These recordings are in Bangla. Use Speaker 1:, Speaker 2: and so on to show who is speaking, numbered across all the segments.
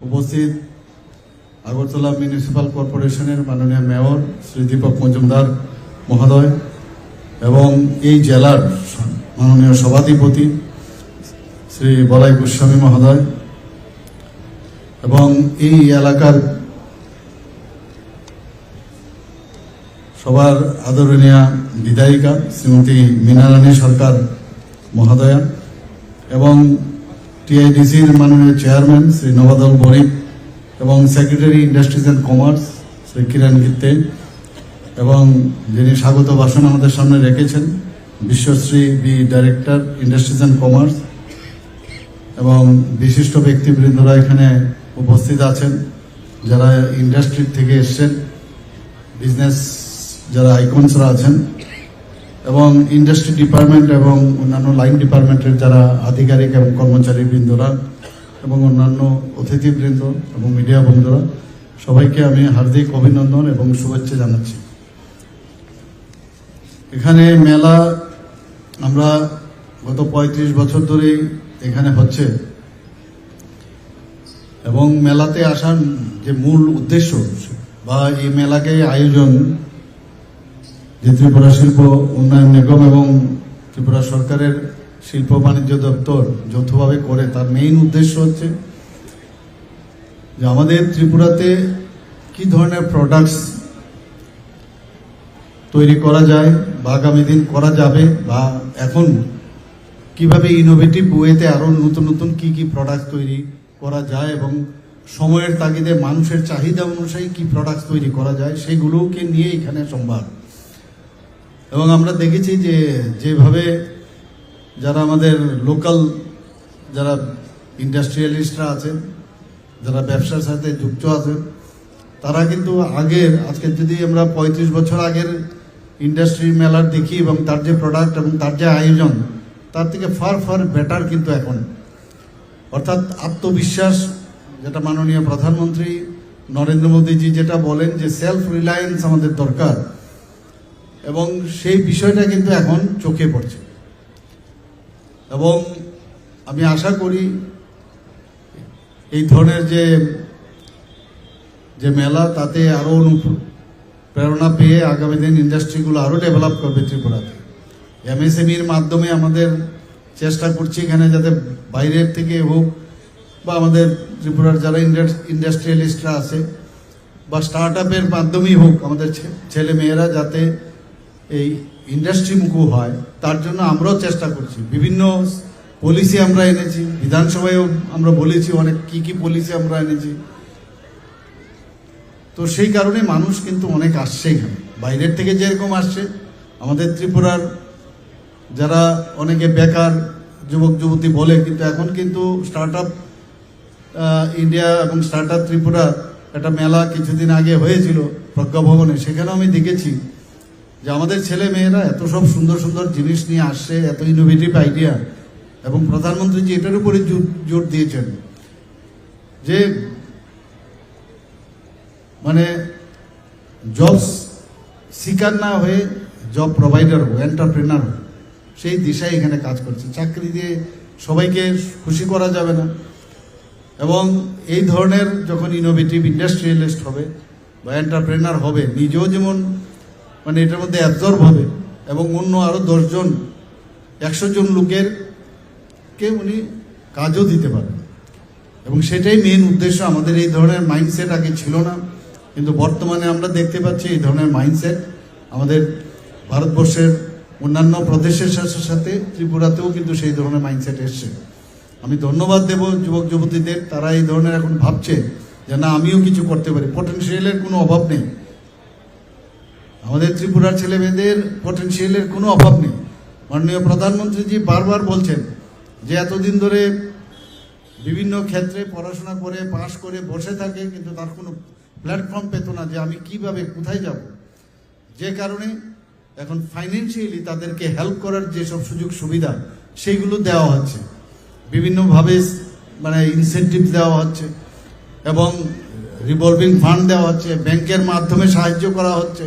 Speaker 1: উপস্থিত আগরতলা মিউনিসিপাল কর্পোরেশনের মাননীয় মেয়র শ্রী দীপক মজুমদার মহোদয় এবং এই জেলার মাননীয় সভাধিপতি শ্রী বলাই গোস্বামী মহোদয় এবং এই এলাকার সবার আদরণীয় বিধায়িকা শ্রীমতী মীনারানী সরকার মহোদয়া এবং টিআইডিসির মাননীয় চেয়ারম্যান শ্রী নবাদল বণিক এবং secretary industries and commerce Shri Kiran Gitte এবং যিনি স্বাগত ভাষণ আমাদের সামনে রেখেছেন, Bishwashri B director industries and commerce এবং বিশিষ্ট ব্যক্তিবৃন্দরা এখানে উপস্থিত আছেন, যারা ইন্ডাস্ট্রি থেকে এসছেন, বিজনেস যারা আইকনসরা আছেন। এবং ইন্ডাস্ট্রি ডিপার্টমেন্ট এবং অন্যান্য লাইন ডিপার্টমেন্টের যারা আধিকারিক এবং কর্মচারী বৃন্দরা এবং অন্যান্য অতিথিবৃন্দ এবং মিডিয়া বন্ধুরা সবাইকে আমি হার্দিক অভিনন্দন এবং শুভেচ্ছা জানাচ্ছি। এখানে মেলা আমরা গত পঁয়ত্রিশ বছর ধরেই এখানে হচ্ছে। এবং মেলাতে আসার যে মূল উদ্দেশ্য বা এই মেলাকে আয়োজন যে ত্রিপুরা শিল্প উন্নয়ন নিগম এবং ত্রিপুরা সরকারের শিল্প বাণিজ্য দপ্তর যৌথভাবে করে, তার মেইন উদ্দেশ্য হচ্ছে যে আমাদের ত্রিপুরাতে কি ধরনের প্রোডাক্টস তৈরি করা যায় বা আগামী দিন করা যাবে বা এখন কীভাবে ইনোভেটিভ ওয়েতে আরও নতুন নতুন কি কি প্রোডাক্ট তৈরি করা যায় এবং সময়ের তাগিদে মানুষের চাহিদা অনুযায়ী কি প্রোডাক্ট তৈরি করা যায়, সেগুলোকে নিয়ে এখানে সংবাদ। এবং আমরা দেখেছি যে যেভাবে যারা আমাদের লোকাল যারা ইন্ডাস্ট্রিয়ালিস্টরা আছেন, যারা ব্যবসার সাথে যুক্ত আছেন, তারা কিন্তু আগের, আজকে যদি আমরা পঁয়ত্রিশ বছর আগের ইন্ডাস্ট্রি মেলার দেখি এবং তার যে প্রোডাক্ট এবং তার যে আয়োজন, তার থেকে ফার ফার বেটার কিন্তু এখন। অর্থাৎ আত্মবিশ্বাস, যেটা মাননীয় প্রধানমন্ত্রী নরেন্দ্র মোদীজি যেটা বলেন যে সেলফ রিলায়েন্স আমাদের দরকার। এবং সেই বিষয়টা কিন্তু এখন চোখে পড়ছে। এবং আমি আশা করি এই ধরনের যে যে মেলা, তাতে আরও প্রেরণা পেয়ে আগামী দিন ইন্ডাস্ট্রিগুলো আরও ডেভেলপ করবে ত্রিপুরাতে। এমএসএমইর মাধ্যমে আমাদের চেষ্টা করছি এখানে যাতে বাইরের থেকে হোক বা আমাদের ত্রিপুরার যারা ইন্ডাস্ট্রিয়ালিস্টরা আছে বা স্টার্ট আপের মাধ্যমেই হোক আমাদের ছেলে মেয়েরা যাতে এই ইন্ডাস্ট্রি মুখো হয়, তার জন্য আমরাও চেষ্টা করছি। বিভিন্ন পলিসি আমরা এনেছি, বিধানসভায়ও আমরা বলেছি অনেক কি কি পলিসি আমরা এনেছি। তো সেই কারণে মানুষ কিন্তু অনেক আসছে এখানে। বাইরের থেকে যেরকম আসছে, আমাদের ত্রিপুরার যারা অনেকে বেকার যুবক, যুবতী বলে, কিন্তু এখন কিন্তু স্টার্ট আপ ইন্ডিয়া এবং স্টার্ট আপ ত্রিপুরা একটা মেলা কিছুদিন আগে হয়েছিল প্রজ্ঞা ভবনে সেখানেও আমি দেখেছি যে আমাদের ছেলে মেয়েরা এত সব সুন্দর সুন্দর জিনিস নিয়ে আসছে, এত ইনোভেটিভ আইডিয়া এবং প্রধানমন্ত্রী যে এটার উপরে জোর- দিয়েছেন। যে মানে জবস সিকার না হয়ে জব প্রোভাইডার হোক এন্টারপ্রেনার হোক, সেই দিশায় এখানে কাজ করছে। চাকরি দিয়ে সবাইকে খুশি করা যাবে না। এবং এই ধরনের যখন ইনোভেটিভ ইন্ডাস্ট্রিয়ালিস্ট হবে বা এন্টারপ্রেনার হবে, নিজেও যেমন মানে এটার মধ্যে অ্যাবজর্ব হবে এবং অন্য আরও দশজন, একশো জন লোকের কে উনি কাজও দিতে পারবেন এবং সেটাই মেন উদ্দেশ্য। আমাদের এই ধরনের মাইন্ডসেট আগে ছিল না, কিন্তু বর্তমানে আমরা দেখতে পাচ্ছি এই ধরনের মাইন্ডসেট আমাদের ভারতবর্ষের অন্যান্য প্রদেশের সাথে সাথে ত্রিপুরাতেও কিন্তু সেই ধরনের মাইন্ডসেট এসছে। আমি ধন্যবাদ দেব যুবক যুবতীদের, তারা এই ধরনের এখন ভাবছে যে না, আমিও কিছু করতে পারি। পটেনশিয়ালের কোনো অভাব নেই। আমাদের ত্রিপুরার ছেলে মেয়েদের পটেনশিয়ালের কোনো অভাব নেই। মাননীয় প্রধানমন্ত্রীজি বারবার বলছেন যে এতদিন ধরে বিভিন্ন ক্ষেত্রে পড়াশোনা করে, পাশ করে, বসে থাকে, কিন্তু তার কোনো প্ল্যাটফর্ম পেত না যে আমি কীভাবে, কোথায় যাব। যে কারণে এখন ফাইন্যান্সিয়ালি তাদেরকে হেল্প করার যেসব সুযোগ সুবিধা, সেইগুলো দেওয়া হচ্ছে। বিভিন্নভাবে মানে ইনসেন্টিভ দেওয়া হচ্ছে এবং রিভলভিং ফান্ড দেওয়া হচ্ছে ব্যাংকের মাধ্যমে সাহায্য করা হচ্ছে।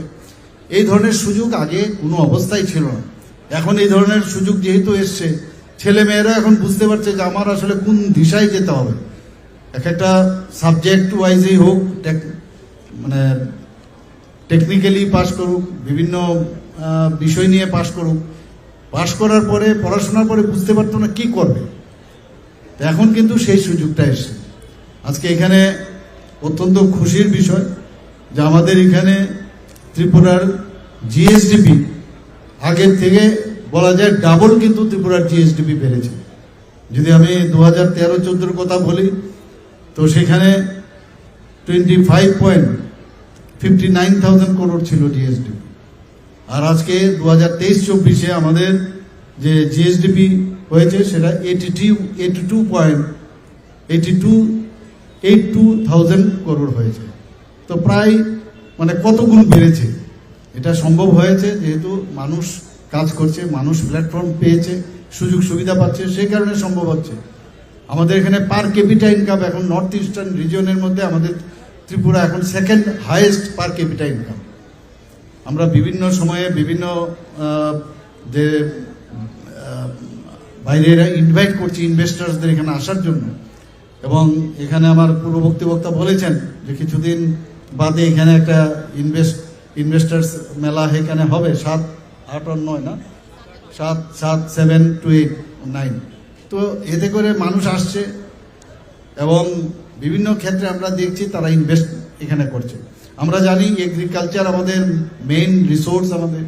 Speaker 1: এই ধরনের সুযোগ আগে কোনো অবস্থায় ছিল না। এখন এই ধরনের সুযোগ যেহেতু এসছে, ছেলে মেয়েরা এখন বুঝতে পারছে যে আমার আসলে কোন দিশায় যেতে হবে। এক একটা সাবজেক্ট ওয়াইজেই হোক মানে টেকনিক্যালি পাশ করুক, বিভিন্ন বিষয় নিয়ে পাশ করুক পাশ করার পরে, পড়াশোনার পরে বুঝতে পারতো না কি করবে। এখন কিন্তু সেই সুযোগটা এসছে। আজকে এখানে অত্যন্ত খুশির বিষয় যে আমাদের এখানে ত্রিপুরার জিএসডিপি আগের থেকে বলা যায় ডাবল কিন্তু ত্রিপুরার জিএসডিপি বেড়েছে। যদি আমি দু হাজার তেরো চোদ্দোর কথা বলি, তো সেখানে twenty five point fifty nine thousand crore ছিল জিএসডিপি আর আজকে দু হাজার তেইশ চব্বিশে আমাদের যে জিএসডিপি হয়েছে সেটা eighty two eighty two point eighty two eight two thousand crore হয়েছে। তো প্রায় মানে কত গুণ বেড়েছে? এটা সম্ভব হয়েছে যেহেতু মানুষ কাজ করছে, মানুষ প্ল্যাটফর্ম পেয়েছে, সুযোগ সুবিধা পাচ্ছে, সেই কারণে সম্ভব হচ্ছে। আমাদের এখানে পার ক্যাপিটা ইনকাম এখন নর্থ ইস্টার্ন রিজনের মধ্যে আমাদের ত্রিপুরা এখন second highest per capita income আমরা বিভিন্ন সময়ে বিভিন্ন যে বাইরেরা ইনভাইট করছি ইনভেস্টার্সদের এখানে আসার জন্য। এবং এখানে আমার পূর্ববর্তী বক্তা বলেছেন যে কিছুদিন বাদে এখানে একটা ইনভেস্ট ইনভেস্টার্স মেলা এখানে হবে, সাত, আট আর নয় না? সাত সাত সেভেন টু এইট নাইন তো এতে করে মানুষ আসছে এবং বিভিন্ন ক্ষেত্রে আমরা দেখছি তারা ইনভেস্ট এখানে করছে। আমরা জানি এগ্রিকালচার আমাদের মেইন রিসোর্স আমাদের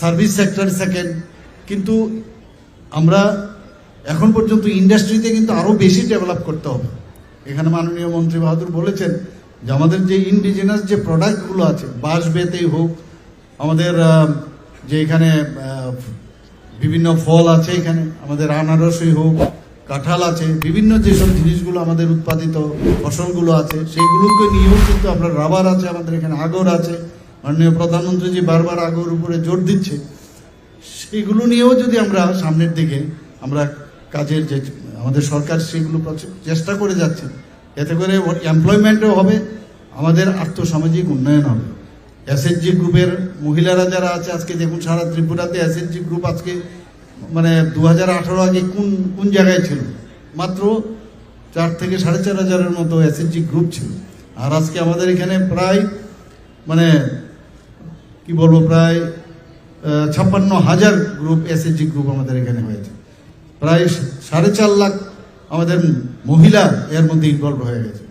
Speaker 1: সার্ভিস সেক্টর সেকেন্ড কিন্তু আমরা এখন পর্যন্ত ইন্ডাস্ট্রিতে কিন্তু আরও বেশি ডেভেলপ করতে হবে। এখানে মাননীয় মন্ত্রী বাহাদুর বলেছেন যে আমাদের যে ইন্ডিজিনাস যে প্রোডাক্টগুলো আছে, বাঁশ বেতেই হোক, আমাদের যে এখানে বিভিন্ন ফল আছে এখানে, আমাদের আনারসই হোক, কাঁঠাল আছে, বিভিন্ন যেসব জিনিসগুলো আমাদের উৎপাদিত ফসলগুলো আছে সেইগুলোকে নিয়েও কিন্তু আপনার রাবার আছে, আমাদের এখানে আগর আছে, মাননীয় প্রধানমন্ত্রীজি বারবার আগর উপরে জোর দিচ্ছে। সেগুলো নিয়েও যদি আমরা সামনের দিকে আমরা কাজের যে, আমাদের সরকার সেগুলো চেষ্টা করে যাচ্ছে এতে করে এমপ্লয়মেন্টও হবে, আমাদের আর্থসামাজিক উন্নয়ন হবে। এসএসজি গ্রুপের মহিলারা যারা আছে, আজকে দেখুন সারা ত্রিপুরাতে এসএসজি গ্রুপ আজকে মানে দু হাজার আঠারো আগে কোন কোন জায়গায় ছিল? মাত্র চার থেকে সাড়ে চার হাজারের মতো এসএসজি গ্রুপ ছিল। আর আজকে আমাদের এখানে প্রায় মানে কি বলব, প্রায় ছাপ্পান্ন হাজার গ্রুপ এসএসজি গ্রুপ আমাদের এখানে হয়েছে। প্রায় সাড়ে চার লাখ আমাদের মহিলা এর মধ্যে ইনভলভ হয়ে গেছে।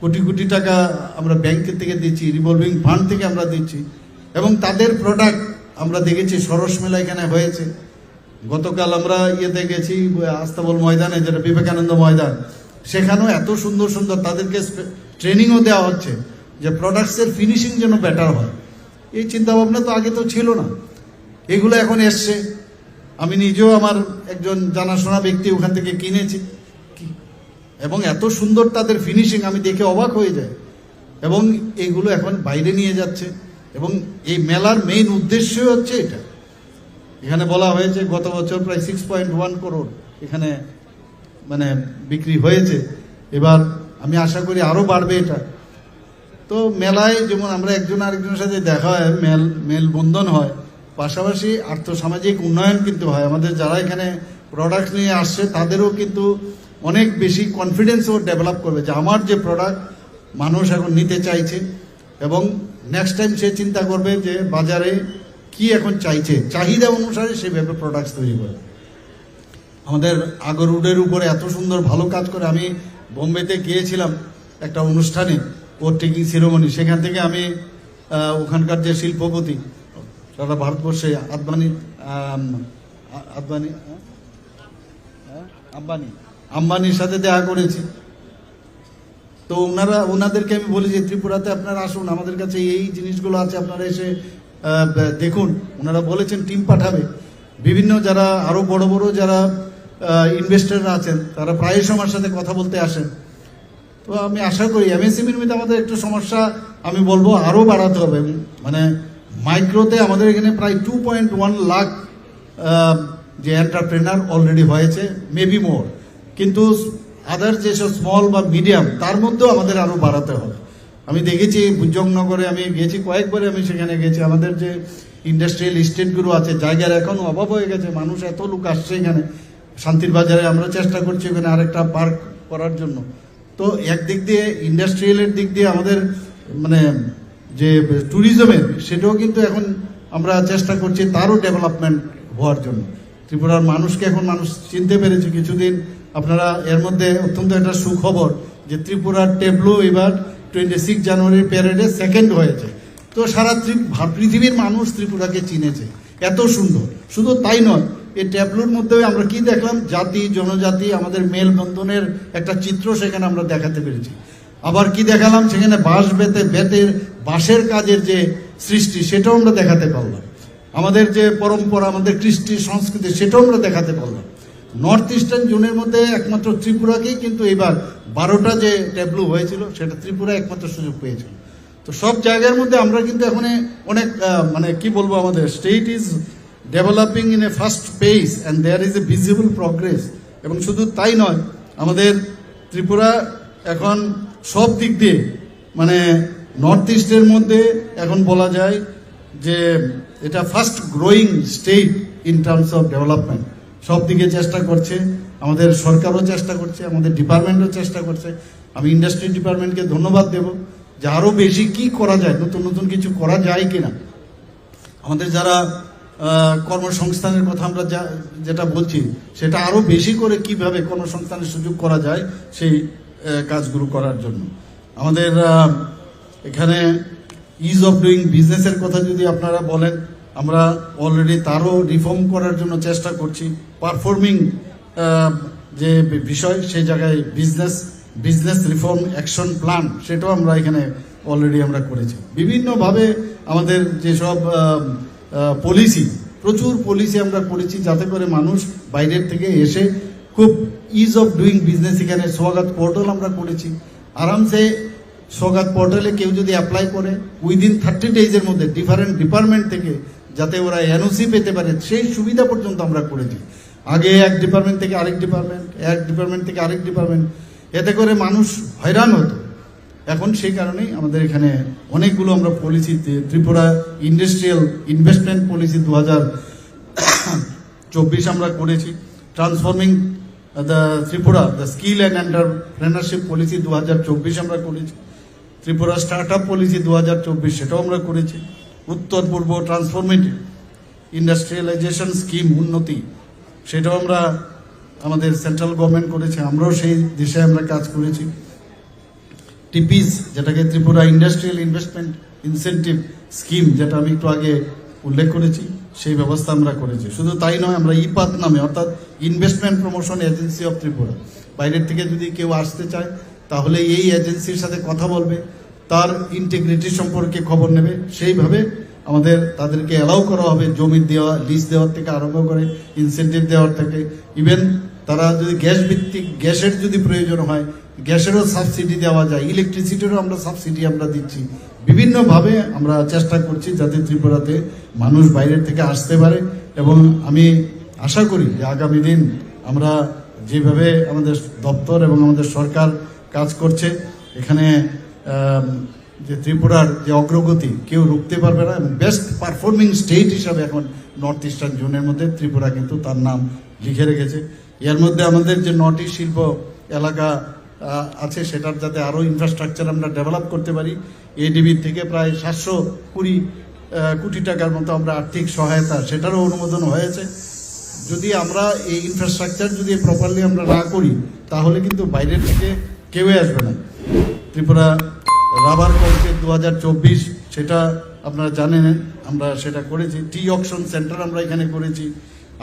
Speaker 1: কোটি কোটি টাকা আমরা ব্যাংকের থেকে দিচ্ছি রিভলভিং ফান্ড থেকে আমরা দিচ্ছি এবং তাদের প্রোডাক্ট আমরা দেখেছি সরস মেলা এখানে হয়েছে। গতকাল আমরা ইয়েতে গেছি আস্তাবল ময়দানে যেটা বিবেকানন্দ ময়দান। সেখানেও এত সুন্দর সুন্দর তাদেরকে ট্রেনিংও দেওয়া হচ্ছে যে প্রোডাক্টসের ফিনিশিং যেন বেটার হয়। এই চিন্তাভাবনা তো আগে তো ছিল না। এগুলো এখন এসছে। আমি নিজেও আমার একজন জানাশোনা ব্যক্তি ওখান থেকে কিনেছি। এবং এত সুন্দর তাদের ফিনিশিং আমি দেখে অবাক হয়ে যায় এবং এগুলো এখন বাইরে নিয়ে যাচ্ছে। এবং এই মেলার মেইন উদ্দেশ্যই হচ্ছে এটা। এখানে বলা হয়েছে গত বছর প্রায় সিক্স পয়েন্ট ওয়ান করোড় এখানে মানে বিক্রি হয়েছে। এবার আমি আশা করি আরও বাড়বে এটা। তো মেলায় যেমন আমরা একজন আরেকজনের সাথে দেখা হয়, মেল, মেলবন্ধন হয় পাশাপাশি আর্থসামাজিক উন্নয়ন কিন্তু হয়। আমাদের যারা এখানে প্রোডাক্ট নিয়ে আসছে, তাদেরও কিন্তু অনেক বেশি কনফিডেন্সও ডেভেলপ করবে যে আমার যে প্রোডাক্ট মানুষ এখন নিতে চাইছে এবং নেক্সট টাইম সে চিন্তা করবে যে বাজারে কি এখন চাইছে। চাহিদা অনুসারে সেভাবে প্রোডাক্টস তৈরি করে আমাদের আগরুডের উপরে এত সুন্দর ভালো কাজ করে আমি বোম্বেতে গিয়েছিলাম একটা অনুষ্ঠানে, ওর টেকিং সেরেমনি সেখান থেকে আমি ওখানকার যে শিল্পপতি সারা ভারতবর্ষে আদবানি আদবানি হ্যাঁ? হ্যাঁ? আম্বানি। আম্বানির সাথে দেখা করেছি। তো ওনারা, ওনাদেরকে আমি বলি যে, ত্রিপুরাতে আপনারা আসুন। আমাদের কাছে এই জিনিসগুলো আছে, আপনারা এসে দেখুন। ওনারা বলেছেন টিম পাঠাবে। বিভিন্ন যারা, আরও বড় বড় যারা ইনভেস্টররা আছেন, তারা প্রায়শ আমার সাথে কথা বলতে আসেন। তো আমি আশা করি এমএসএমির মধ্যে আমাদের একটু সমস্যা, আমি বলব আরও বাড়াতে হবে। মানে মাইক্রোতে আমাদের এখানে প্রায় টু পয়েন্ট ওয়ান লাখ যে এন্টারপ্রেনার অলরেডি হয়েছে মেবি মোর কিন্তু আদার যেসব স্মল বা মিডিয়াম তার মধ্যেও আমাদের আরও বাড়াতে হবে। আমি দেখেছি বুজংনগরে আমি গেছি কয়েকবারে আমি সেখানে গেছি। আমাদের যে ইন্ডাস্ট্রিয়াল স্টেটগুলো আছে, জায়গার এখনও অভাব হয়ে গেছে, মানুষ এত লোক আসছে এখানে। শান্তির বাজারে আমরা চেষ্টা করছি ওখানে আরেকটা পার্ক করার জন্য। তো একদিক দিয়ে ইন্ডাস্ট্রিয়ালের দিক দিয়ে আমাদের মানে যে ট্যুরিজমের সেটাও কিন্তু এখন আমরা চেষ্টা করছি তারও ডেভেলপমেন্ট হওয়ার জন্য। ত্রিপুরার মানুষকে এখন মানুষ চিনতে পেরেছে কিছুদিন। আপনারা এর মধ্যে অত্যন্ত একটা সুখবর যে ত্রিপুরার টেবলো এবার টোয়েন্টি সিক্স জানুয়ারির প্যারেডে সেকেন্ড হয়েছে। তো সারা পৃথিবীর মানুষ ত্রিপুরাকে চিনেছে। এত সুন্দর। শুধু তাই নয়, এই ট্যাবলোর মধ্যে আমরা কি দেখলাম? জাতি, জনজাতি, আমাদের মেলবন্ধনের একটা চিত্র সেখানে আমরা দেখাতে পেরেছি। আবার কি দেখালাম? সেখানে বাঁশ বেতে বেতের বাঁশের কাজের যে সৃষ্টি, সেটাও আমরা দেখাতে পারলাম। আমাদের যে পরম্পরা, আমাদের কৃষ্টি সংস্কৃতি, সেটাও আমরা দেখাতে পারলাম। নর্থ ইস্টার্ন জোনের মধ্যে একমাত্র ত্রিপুরাকেই কিন্তু এবার বারোটা যে ট্যাবলু হয়েছিল, সেটা ত্রিপুরা একমাত্র সুযোগ পেয়েছিল। তো সব জায়গার মধ্যে আমরা কিন্তু এখন অনেক মানে কি বলব আমাদের state is developing in a fast pace and there is a visible progress এবং শুধু তাই নয়, আমাদের ত্রিপুরা এখন সব দিক দিয়ে মানে নর্থ ইস্টের মধ্যে এখন বলা যায় যে এটা fast growing state in terms of development সব দিকে চেষ্টা করছে, আমাদের সরকারও চেষ্টা করছে, আমাদের ডিপার্টমেন্টও চেষ্টা করছে। আমি ইন্ডাস্ট্রি ডিপার্টমেন্টকে ধন্যবাদ দেব যে আরও বেশি কি করা যায়, নতুন নতুন কিছু করা যায় কি না আমাদের যারা কর্মসংস্থানের কথা আমরা যা, যেটা বলছি, সেটা আরও বেশি করে কীভাবে কর্মসংস্থানের সুযোগ করা যায়, সেই কাজগুলো করার জন্য। আমাদের এখানে ইজ অফ ডুইং বিজনেসের কথা যদি আপনারা বলেন, আমরা অলরেডি তারও রিফর্ম করার জন্য চেষ্টা করছি। পারফর্মিং যে বিষয়, সেই জায়গায় business business reform action plan সেটাও আমরা এখানে অলরেডি আমরা করেছি। বিভিন্নভাবে আমাদের যেসব পলিসি প্রচুর পলিসি আমরা করেছি যাতে করে মানুষ বাইরের থেকে এসে খুব ইজ অফ ডুইং বিজনেস এখানে। স্বাগত পোর্টাল আমরা করেছি। আরামসে স্বাগত পোর্টালে কেউ যদি অ্যাপ্লাই করে উইদিন থার্টি ডেজের মধ্যে ডিফারেন্ট ডিপার্টমেন্ট থেকে যাতে ওরা এনওসি পেতে পারে, সেই সুবিধা পর্যন্ত আমরা করেছি। আগে এক ডিপার্টমেন্ট থেকে আরেক ডিপার্টমেন্ট এক ডিপার্টমেন্ট থেকে আরেক ডিপার্টমেন্ট এতে করে মানুষ হয়রান হতো। এখন সেই কারণেই আমাদের এখানে অনেকগুলো আমরা policy Tripura industrial investment policy দু হাজার চব্বিশ আমরা করেছি। Transforming the Tripura the skill and entrepreneurship policy দু হাজার চব্বিশ আমরা করেছি। ত্রিপুরা স্টার্ট আপ পলিসি দু হাজার চব্বিশ সেটাও আমরা করেছি। উত্তর পূর্ব ট্রান্সফরমেটিভ ইন্ডাস্ট্রিয়ালাইজেশন স্কিম উন্নতি, সেটাও আমরা আমাদের সেন্ট্রাল গভর্নমেন্ট করেছে। আমরাও সেই দিশে আমরা কাজ করেছি। টিপিস যেটাকে Tripura industrial investment incentive scheme যেটা আমি একটু আগে উল্লেখ করেছি। সেই ব্যবস্থা আমরা করেছি। শুধু তাই নয়, আমরা ইপাত নামে, অর্থাৎ investment promotion agency of Tripura. বাইরের থেকে যদি কেউ আসতে চায়, তাহলে এই এজেন্সির সাথে কথা বলবে, তার ইন্টিগ্রিটি সম্পর্কে খবর নেবে। সেইভাবে আমাদের তাদেরকে অ্যালাউ করা হবে, জমি দেওয়া লিজ দেওয়ার থেকে আরম্ভ করে ইনসেন্টিভ দেওয়ার থেকে। ইভেন তারা যদি গ্যাস ভিত্তিক, গ্যাসের যদি প্রয়োজন হয়, গ্যাসেরও সাবসিডি দেওয়া যায় ইলেকট্রিসিটিরও আমরা সাবসিডি আমরা দিচ্ছি। বিভিন্নভাবে আমরা চেষ্টা করছি যাতে ত্রিপুরাতে মানুষ বাইরের থেকে আসতে পারে এবং আমি আশা করি যে আগামী দিন আমরা যেভাবে আমাদের দপ্তর এবং আমাদের সরকার কাজ করছে, এখানে যে ত্রিপুরার যে অগ্রগতি কেউ রুখতে পারবে না বেস্ট পারফর্মিং স্টেট হিসাবে এখন নর্থ ইস্টার্ন জোনের মধ্যে ত্রিপুরা কিন্তু তার নাম লিখে রেখেছে। এর মধ্যে আমাদের যে নটি শিল্প এলাকা আছে, সেটার যাতে আরও ইনফ্রাস্ট্রাকচার আমরা ডেভেলপ করতে পারি। এডিবির থেকে প্রায় সাতশো কুড়ি কোটি টাকার মতো আমরা আর্থিক সহায়তা, সেটারও অনুমোদন হয়েছে। যদি আমরা এই ইনফ্রাস্ট্রাকচার যদি প্রপারলি আমরা না করি, তাহলে কিন্তু বাইরের থেকে কেউই আসবে না। ত্রিপুরা রাবার কলকে দু হাজার চব্বিশ, সেটা আপনারা জানেন, আমরা সেটা করেছি। টি অকশন সেন্টার আমরা এখানে করেছি।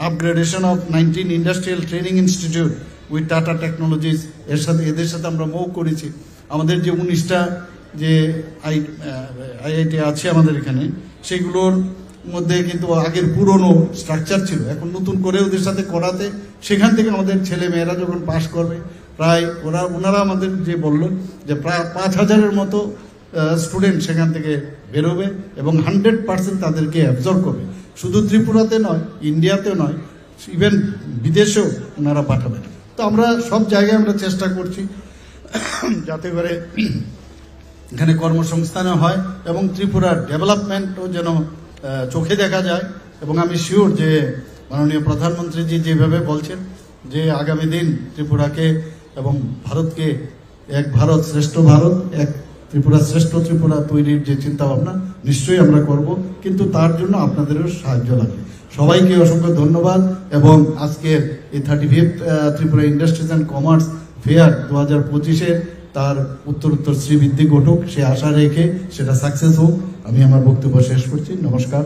Speaker 1: Upgradation of nineteen industrial training institute with Tata technologies এর সাথে, এদের সাথে আমরা মৌ করেছি। আমাদের যে উনিশটা যে আই আইআইটি আছে আমাদের এখানে, সেগুলোর মধ্যে কিন্তু আগের পুরনো স্ট্রাকচার ছিল। এখন নতুন করে ওদের সাথে করাতে, সেখান থেকে আমাদের ছেলে মেয়েরা যখন পাশ করবে, প্রায় ওরা, ওনারা আমাদের যে বলল যে প্রায় পাঁচ হাজারের মতো স্টুডেন্ট সেখান থেকে বেরোবে এবং হান্ড্রেড পার্সেন্ট তাদেরকে অ্যাবজর্ব করবে। শুধু ত্রিপুরাতে নয় ইন্ডিয়াতেও নয় ইভেন বিদেশেও ওনারা পাঠাবেন। তো আমরা সব জায়গায় আমরা চেষ্টা করছি যাতে করে এখানে কর্মসংস্থানও হয় এবং ত্রিপুরার ডেভেলপমেন্টও যেন চোখে দেখা যায়। এবং আমি শিওর যে মাননীয় প্রধানমন্ত্রীজি যেভাবে বলছেন যে আগামী দিন ত্রিপুরাকে এবং ভারতকে এক ভারত শ্রেষ্ঠ ভারত, এক ত্রিপুরা শ্রেষ্ঠ ত্রিপুরা তৈরির যে চিন্তা ভাবনা নিশ্চয়ই আমরা করব। কিন্তু তার জন্য আপনাদেরও সাহায্য লাগবে। সবাইকে অসংখ্য ধন্যবাদ এবং আজকের এই thirty fifth Tripura industries and commerce fair দু হাজার পঁচিশের তার উত্তর উত্তর শ্রীবৃদ্ধি ঘটুক, সে আশা রেখে সেটা সাকসেস হোক। আমি আমার বক্তব্য শেষ করছি। নমস্কার।